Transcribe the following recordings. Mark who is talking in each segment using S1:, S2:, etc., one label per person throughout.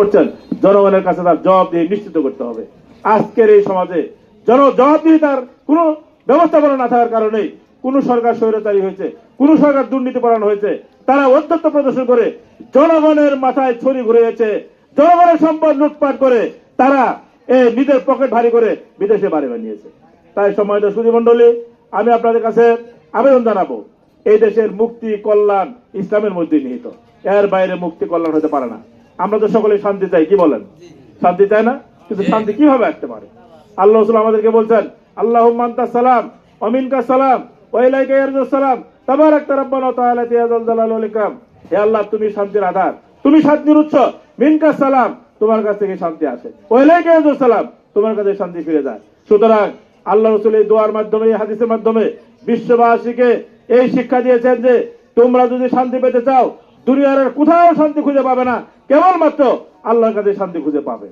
S1: করছেন, জনগণের কাছে তার জবাব দিয়ে নিশ্চিত করতে হবে। আজকের এই সমাজে জন জবাবদিহিতার কোনো ব্যবস্থাপনা না থাকার কারণে কোন সরকার স্বৈরাচারী হয়েছে, কোন সরকার দুর্নীতি পরায়ণ হয়েছে, তারা অধ্যত্ব প্রদর্শন করে জনগণের মাথায় ছড়ি ঘুরে জনগণের সম্পদ লুটপাট করে তারা এ নিজের পকেট ভারী করে বিদেশে বাড়ি বানিয়েছে। তাই সম্মানিত সুধী মন্ডলী আমি আপনাদের কাছে আবেদন জানাব, এই দেশের মুক্তি, কল্যাণ ইসলামের মধ্যে নিহিত। এর বাইরে মুক্তি, কল্যাণ হতে পারে না। আমরা তো সকলে শান্তি চাই কি বলেন? শান্তি চাই না? কিন্তু শান্তি কীভাবে আসতে পারে? আল্লাহ রসুল আমাদেরকে বলছেন আল্লাহ মান্তা সালাম অমিনকা সালাম ওয়াইলাইকা ইয়ারজুস সালাম তাবারাক রাব্বানা ওয়া তাআলা ইয়া জালাল ওয়াল ইকরাম। হে আল্লাহ তুমি শান্তির আধার তুমি শান্তির উৎস মিনকা সালাম তোমার কাছ থেকে শান্তি আসে। ওয়াইলাইকা ইয়ারজুস সালাম তোমার কাছে শান্তি ফিরে যায়। সুতরাং আল্লাহ রসুল এই দোয়ার মাধ্যমে এই হাদিসের মাধ্যমে বিশ্ববাসীকে এই শিক্ষা দিয়েছেন যে তোমরা যদি শান্তি পেতে চাও দুনিয়ার কোথাও শান্তি খুঁজে পাবে না। কেবলমাত্র আল্লাহর কাছে শান্তি খুঁজে পাবে।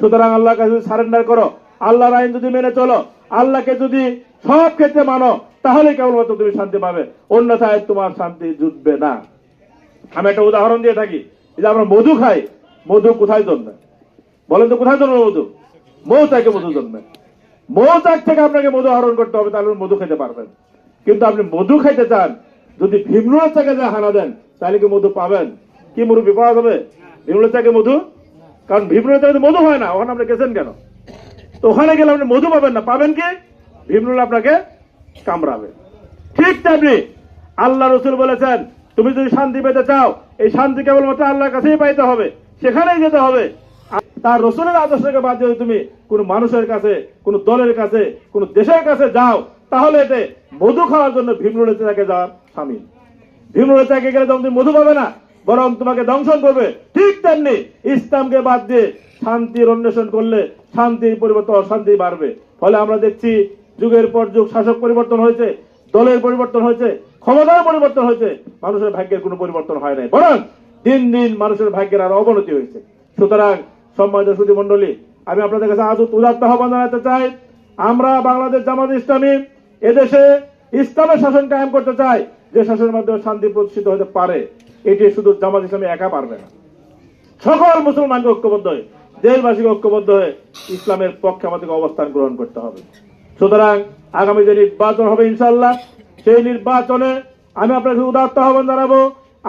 S1: সুতরাং আল্লাহর কাছে যদি সারেন্ডার করো, আল্লাহর আইন যদি মেনে চলো, আল্লাহকে যদি সব ক্ষেত্রে মানো তাহলে কেবলমাত্র তুমি শান্তি পাবে। অন্যথায় তোমার শান্তি জুটবে না। আমি একটা উদাহরণ দিয়ে থাকি। যে আমরা মধু খাই, মধু কোথায় জন্মে? বলেন তো, কোথায় জন্মে মধু? মৌচাকে মধু জন্মে। মৌচাক থেকে আপনাকে মধু আহরণ করতে হবে, তাহলে মধু খেতে পারবেন। কিন্তু আপনি মধু খাইতে চান, যদি ভীমরুলের চাকে যা হানা দেন, তাহলে কি মধু পাবেন? কি মুরব্বী পাওয়া যাবে? ভীমরুলের চাকে মধু? কারণ ভীমরুলের মধু হয় না, ওখানে আপনি গেছেন কেন? তো ওখানে গেলে আপনি মধু পাবেন না। পাবেন কি? ভীমরুল আপনাকে কামড়াবে। ঠিক তেমনি আল্লাহ রসুল বলেছেন, তুমি যদি শান্তি পেতে চাও, এই শান্তি কেবলমাত্র আল্লাহর কাছেই পাইতে হবে। সেখানেই যেতে হবে। তার রসুলের আদর্শকে বাদ যদি তুমি কোন মানুষের কাছে, কোন দলের কাছে, কোন দেশের কাছে যাও, তাহলে এতে মধু খাওয়ার জন্য ভীমরুলের চাকে যাওয়ার সামিল ভীমরুলের চাকে গেলে তখন তুমি মধু পাবে না। বরং তোমাকে দংশন করবে। ঠিক তেমনি ইসলামকে বাদ দিয়ে শান্তির অন্বেষণ করলে শান্তির পরিবর্তন অশান্তি বাড়বে। ফলে আমরা দেখছি যুগের পর যুগ শাসক পরিবর্তন হয়েছে, দলের পরিবর্তন হয়েছে, ক্ষমতার পরিবর্তন হয়েছে। মানুষের ভাগ্যের কোনো পরিবর্তন হয় নাই। বরং দিন দিন মানুষের ভাগ্যের আরও অবনতি হয়েছে। সুতরাং সম্মানিত সুধী মন্ডলী আমি আপনাদের কাছে আজ উদাত্ত আহ্বান জানাতে চাই, আমরা বাংলাদেশ জামাত ইসলামী এদেশে ইসলামের শাসন কায়েম করতে চাই। যে শাসনের মাধ্যমে শান্তি প্রতিষ্ঠিত হতে পারে, এটি শুধু জামাত ইসলামী একা পারবে না। সকল মুসলমানকে ঐক্যবদ্ধ হয়ে, দেশবাসীকে ঐক্যবদ্ধ হয়ে ইসলামের পক্ষে আমাদেরকে অবস্থান গ্রহণ করতে হবে। সুতরাং আগামী যে নির্বাচন হবে ইনশাল্লাহ সেই নির্বাচনে আমি আপনাকে উদাত্ত আহ্বান জানাব,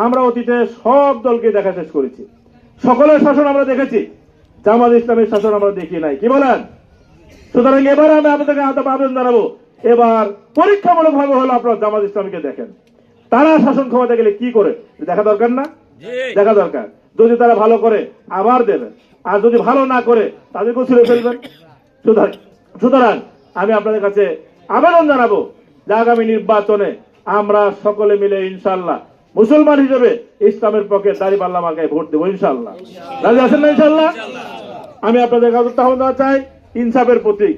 S1: আমরা অতীতে সব দলকে দেখা শেষ করেছি। সকলের শাসন আমরা দেখেছি, জামাত ইসলামের শাসন আমরা দেখি নাই। কি বলেন? সুতরাং এবার আমি আপনাদেরকে আবেদন জানাব, এবার পরীক্ষামূলক ভাবে হলো আপনার জামাত ইসলামীকে দেখেন। তারা শাসন ক্ষমতা গেলে কি করে? দেখা দরকার না? দেখা দরকার। যদি তারা ভালো করে আবার দেবেন আর যদি ভালো না করে তাদেরকেও ছিঁড়ে ফেলবেন। সুতরাং আমি আপনাদের কাছে আবেদন জানাব যে আগামী নির্বাচনে আমরা সকলে মিলে ইনশাল্লাহ মুসলমান হিসেবে ইসলামের পক্ষে দাড়ি পাল্লা মার্কায় ভোট দেবো ইনশাল্লাহ। রাজি আছেন না ইনশাল্লাহ? আমি আপনাদের কাছে জানাতে চাই। ইনসাফের প্রতীক।